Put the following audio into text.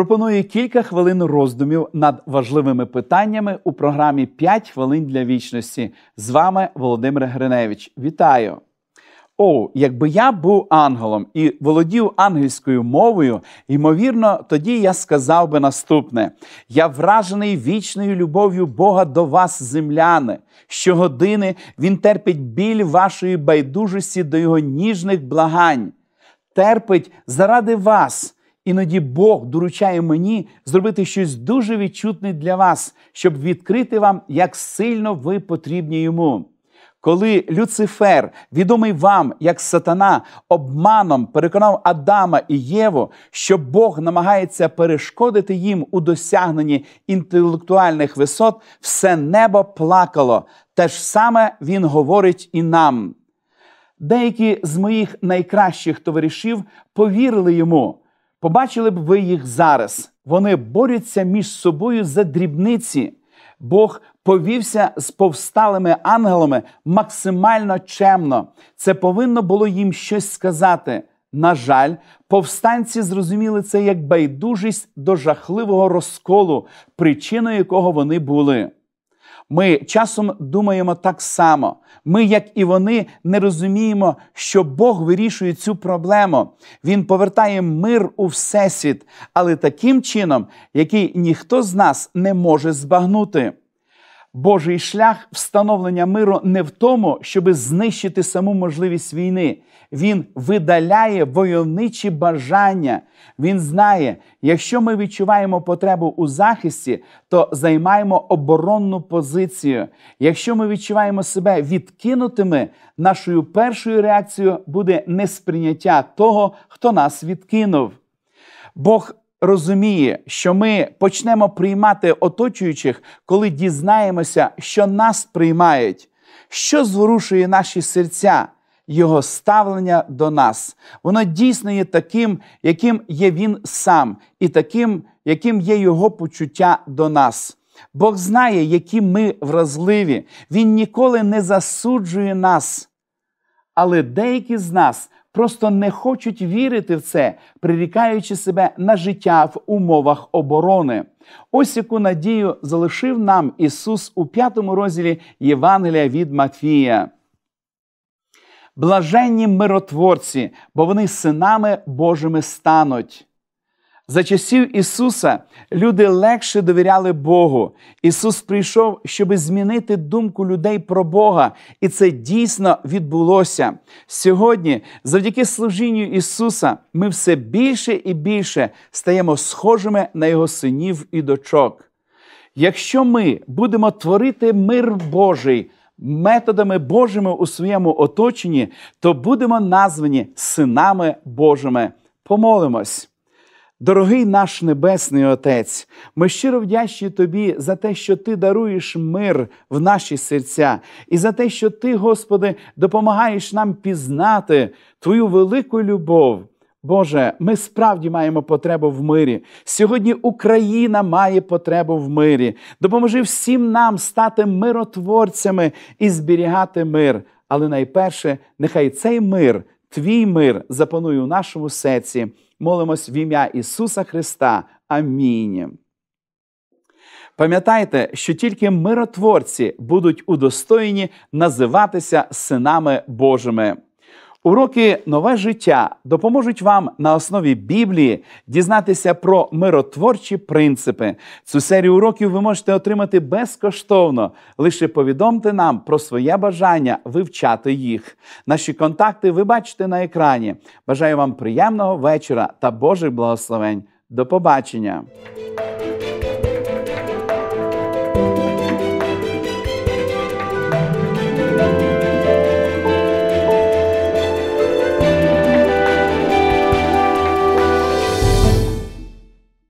Пропоную кілька хвилин роздумів над важливими питаннями у програмі «5 хвилин для вічності. З вами Володимир Гриневич. Вітаю! О, якби я був ангелом і володів ангельською мовою, ймовірно, тоді я сказав би наступне: я вражений вічною любов'ю Бога до вас, земляни. Щогодини Він терпить біль вашої байдужості до його ніжних благань, терпить заради вас. Іноді Бог доручає мені зробити щось дуже відчутне для вас, щоб відкрити вам, як сильно ви потрібні йому. Коли Люцифер, відомий вам як сатана, обманом переконав Адама і Єву, що Бог намагається перешкодити їм у досягненні інтелектуальних висот, все небо плакало. Те ж саме він говорить і нам. Деякі з моїх найкращих товаришів повірили йому. Побачили б ви їх зараз. Вони борються між собою за дрібниці. Бог повівся з повсталими ангелами максимально чемно. Це повинно було їм щось сказати. На жаль, повстанці зрозуміли це як байдужість до жахливого розколу, причиною якого вони були. Ми часом думаємо так само. Ми, як і вони, не розуміємо, що Бог вирішує цю проблему. Він повертає мир у всесвіт, але таким чином, який ніхто з нас не може збагнути. Божий шлях встановлення миру не в тому, щоб знищити саму можливість війни. Він видаляє войовничі бажання. Він знає, якщо ми відчуваємо потребу у захисті, то займаємо оборонну позицію. Якщо ми відчуваємо себе відкинутими, нашою першою реакцією буде несприйняття того, хто нас відкинув. Бог розуміє, що ми почнемо приймати оточуючих, коли дізнаємося, що нас приймають, що зворушує наші серця. Його ставлення до нас. Воно дійсно є таким, яким є він сам, і таким, яким є його почуття до нас. Бог знає, які ми вразливі. Він ніколи не засуджує нас. Але деякі з нас просто не хочуть вірити в це, прирікаючи себе на життя в умовах оборони. Ось яку надію залишив нам Ісус у п'ятому розділі Євангелія від Матфія. Блаженні миротворці, бо вони синами Божими стануть. За часів Ісуса люди легше довіряли Богу. Ісус прийшов, щоб змінити думку людей про Бога, і це дійсно відбулося. Сьогодні, завдяки служінню Ісуса, ми все більше і більше стаємо схожими на Його синів і дочок. Якщо ми будемо творити мир Божий методами Божими у своєму оточенні, то будемо названі синами Божими. Помолимось. Дорогий наш Небесний Отець, ми щиро вдячні Тобі за те, що Ти даруєш мир в наші серця, і за те, що Ти, Господи, допомагаєш нам пізнати Твою велику любов. Боже, ми справді маємо потребу в мирі. Сьогодні Україна має потребу в мирі. Допоможи всім нам стати миротворцями і зберігати мир. Але найперше, нехай цей мир, твій мир, запанує у нашому серці. Молимось в ім'я Ісуса Христа. Амінь. Пам'ятайте, що тільки миротворці будуть удостоєні називатися синами Божими. Уроки нове життя допоможуть вам на основі Біблії дізнатися про миротворчі принципи. Цю серію уроків ви можете отримати безкоштовно. Лише повідомте нам про своє бажання вивчати їх. Наші контакти ви бачите на екрані. Бажаю вам приємного вечора та Божих благословень. До побачення!